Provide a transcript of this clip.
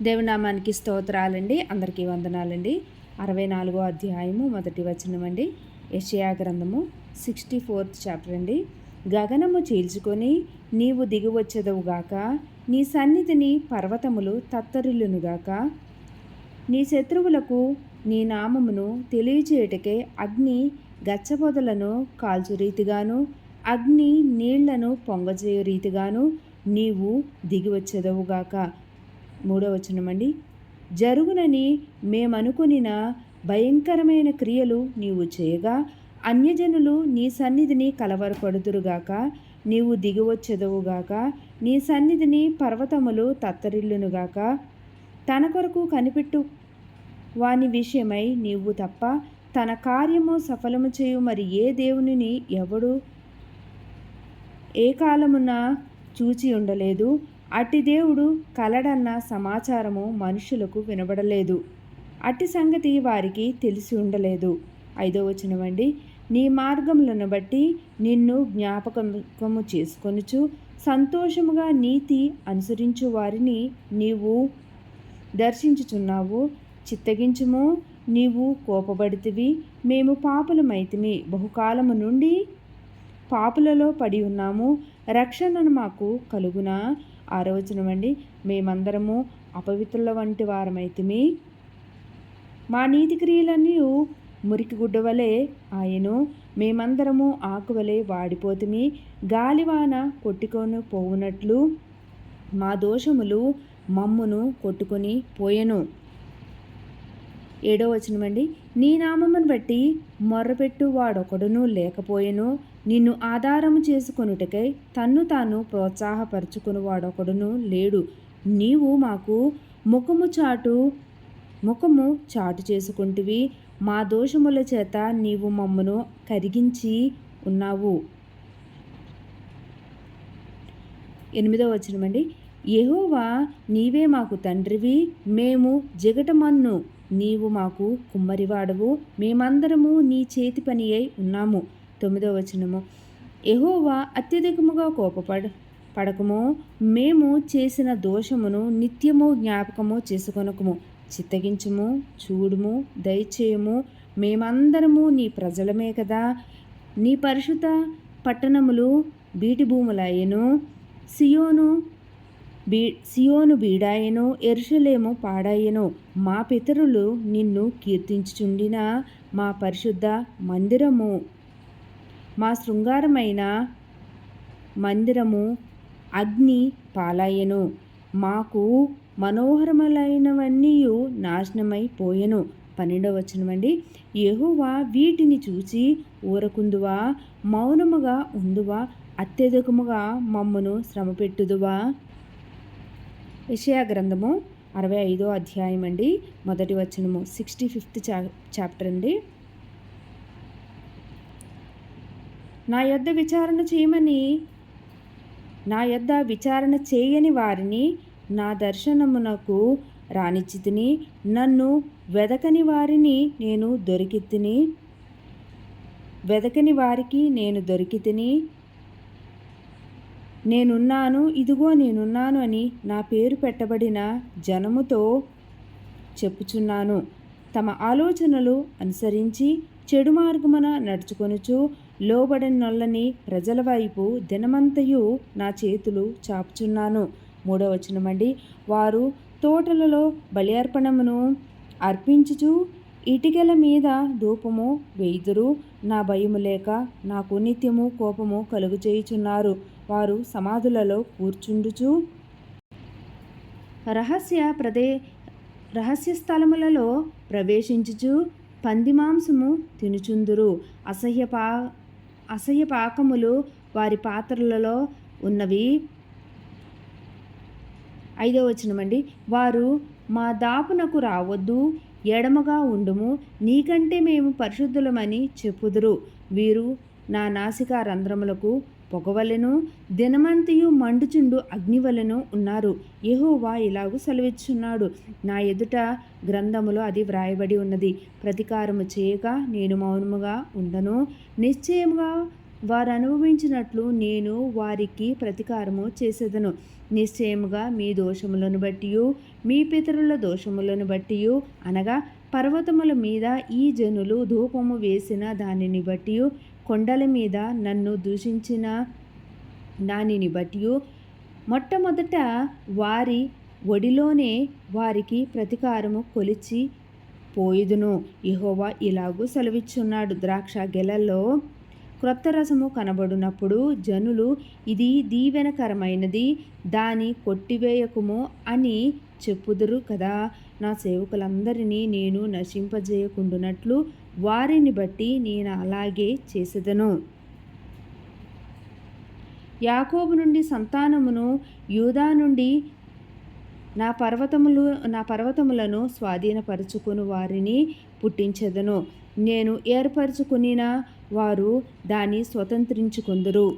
దేవునామానికి స్తోత్రాలండి. అందరికీ వందనాలండి. అరవై నాలుగో అధ్యాయము మొదటి వచనం అండి. యషయా గ్రంథము సిక్స్టీ ఫోర్త్ చాప్టర్ అండి. గగనము చీల్చుకొని నీవు దిగివచ్చెదవుగాక నీ సన్నిధిని పర్వతములు తత్తరిల్లునుగాక నీ శత్రువులకు నీ నామమును తెలియచేయటకే అగ్ని గచ్చబొదలను కాల్చు రీతిగాను అగ్ని నీళ్ళను పొంగజేయు రీతిగాను నీవు దిగివచ్చెదవుగాక మూడో వచనమండి జరుగునని మేమనుకునిన భయంకరమైన క్రియలు నీవు చేయగా అన్యజనులు నీ సన్నిధిని కలవరపడుదురుగాక నీవు దిగివచ్చెదవుగాక నీ సన్నిధిని పర్వతములు తత్తరిల్లునుగాక తన కొరకు కనిపెట్టు వాని విషయమై నీవు తప్ప తన కార్యము సఫలము చేయు మరి ఏ దేవునిని ఎవడు ఏ కాలమున చూచి ఉండలేదు. అట్టి దేవుడు కలడన్న సమాచారము మనుషులకు వినబడలేదు. అట్టి సంగతి వారికి తెలిసి ఉండలేదు. ఐదో వచనమండి నీ మార్గములను బట్టి నిన్ను జ్ఞాపకము చేసుకొనుచు సంతోషముగా నీతి అనుసరించు వారిని నీవు దర్శించుచున్నావు. చిత్తగించుము నీవు కోపబడితివి మేము పాపులమైతిమి బహుకాలము నుండి పాపులలో పడి ఉన్నాము. రక్షణను మాకు కలుగునా? ఆ రోజునమండి మేమందరము అపవిత్రుల వంటి వారమైతిమి. మా నీతి క్రియలన్నీ మురికి గుడ్డ వలె ఆయను. మేమందరము ఆకువలే వాడిపోతుమి. గాలివాన కొట్టుకొని పోవునట్లు మా దోషములు మమ్మును కొట్టుకొని పోయెను. ఏడో వచనమండి నీ నామమును బట్టి మొర్రపెట్టు వాడొకడును లేకపోయెను. నిన్ను ఆధారము చేసుకొనుటకై తన్ను తాను ప్రోత్సాహపరుచుకుని వాడొకడును లేడు. నీవు మాకు ముఖము చాటు ముఖము చాటు చేసుకుంటువి. మా దోషముల చేత నీవు మమ్మను కరిగించి ఉన్నావు. ఎనిమిదో వచనమండి ఎహోవా నీవే మాకు తండ్రివి. మేము జగటమన్ను నీవు మాకు కుమ్మరివాడవు. మేమందరము నీ చేతి పని అయి ఉన్నాము. తొమ్మిదో వచనము. ఎహోవా అత్యధికముగా కోపపడ పడకము. మేము చేసిన దోషమును నిత్యము జ్ఞాపకము చేసుకొనకము. చిత్తగించము చూడుము దయచేయము. మేమందరము నీ ప్రజలమే కదా. నీ పరిశుద్ధ పట్టణములు బీటి భూములయ్యను సియోను బీ సియోను బీడాయను ఎరుషలేము పాడాయను మా పితరులు నిన్ను కీర్తించుచుండిన మా పరిశుద్ధ మందిరము మా శృంగారమైన మందిరము అగ్ని పాలాయను. మాకు మనోహరములైనవన్నీ నాశనమైపోయెను. పన్నెండవ వచనమండి యెహోవా వీటిని చూచి ఊరకుందువా మౌనముగా ఉందువా అత్యధికముగా మమ్మను శ్రమపెట్టుదువా? యషయా గ్రంథము అరవై ఐదో అధ్యాయం అండి. మొదటి వచనము సిక్స్టీ ఫిఫ్త్ చా చాప్టర్ అండి. నా యొద్ద విచారణ చేయమని నా యొద్ద విచారణ చేయని వారిని నా దర్శనమునకు రానిచ్చితిని నన్ను వెదకని వారిని నేను దొరికితిని వెదకని వారికి నేను దొరికితిని నేనున్నాను ఇదిగో నేనున్నాను అని నా పేరు పెట్టబడిన జనముతో చెప్పుచున్నాను. తమ ఆలోచనలు అనుసరించి చెడు మార్గమున నడుచుకొనుచు లోబడిన నొల్లని ప్రజల వైపు దినమంతయు నా చేతులు చాపుచున్నాను. మూడవచనమండి వారు తోటలలో బలి అర్పణమును అర్పించుచు ఇటికల మీద ధూపము వేయుదురు నా భయము లేక నాకు నిత్యము కోపము కలుగు చేయుచున్నారు. వారు సమాధులలో కూర్చుండుచు. రహస్య ప్రదే రహస్య స్థలములలో ప్రవేశించుచు పంది మాంసము తినుచుందురు. అసహ్య పా అసహ్య పాకములు వారి పాత్రలలో ఉన్నవి. ఐదో వచనమండి. వారు మా దాపునకు రావద్దు. ఎడమగా ఉండుము నీకంటే మేము పరిశుద్ధులమని చెప్పుదురు. వీరు నా నాసికా రంధ్రములకు పొగవలెను దినమంతయు మండుచుండు అగ్నివలెను ఉన్నారు. యహోవా ఇలాగు సెలవిచ్చున్నాడు. నా ఎదుట గ్రంథములో అది వ్రాయబడి ఉన్నది. ప్రతీకారము చేయక నేను మౌనముగా ఉండను. నిశ్చయముగా వారు అనుభవించినట్లు నేను వారికి ప్రతీకారము చేసేదను. నిశ్చయముగా మీ దోషములను బట్టి మీ పితరుల దోషములను బట్టి అనగా పర్వతముల మీద ఈ జనులు ధూపము వేసిన దానిని బట్టి కొండల మీద నన్ను దూషించిన దానిని బట్టి మొట్టమొదట వారి ఒడిలోనే వారికి ప్రతీకారము కొలిచి పోయిదును. ఇహోవా ఇలాగూ సెలవిచ్చున్నాడు. ద్రాక్ష గెలలో క్రొత్త రసము కనబడినప్పుడు జనులు ఇది దీవెనకరమైనది దాని కొట్టివేయకుము అని చెప్పుదురు కదా. నా సేవకులందరినీ నేను నశింపజేయకుండునట్లు వారిని బట్టి నేను అలాగే చేసేదను. యాకోబు నుండి సంతానమును యూదా నుండి నా పర్వతములు నా పర్వతములను స్వాధీనపరుచుకుని వారిని పుట్టించెదను. నేను ఏర్పరచుకునిన వారు దాన్ని స్వతంత్రించుకుందరు.